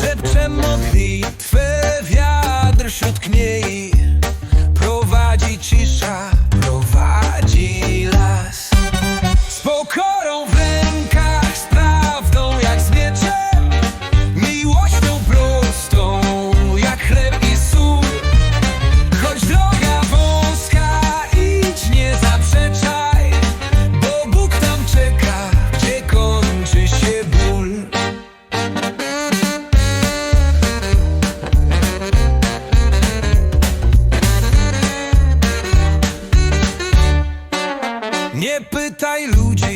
Szepcze modlitwy wiatr wśród kniei pytaj ludzi.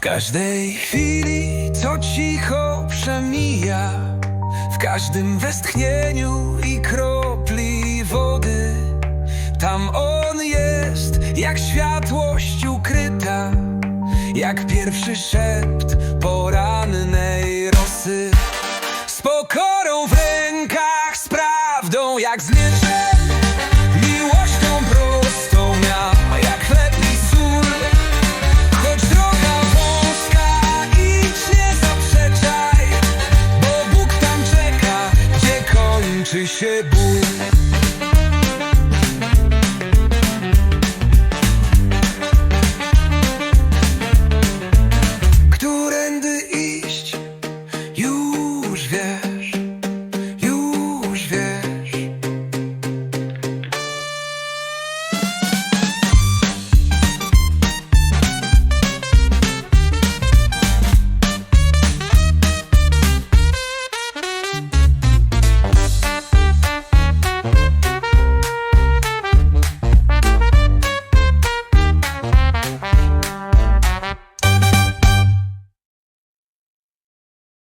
W każdej chwili, co cicho przemija W każdym westchnieniu i kropli wody Tam on jest, jak światłość ukryta Jak pierwszy szept porannej rosy. Z pokorą w rękach, z prawdą jak z się budzi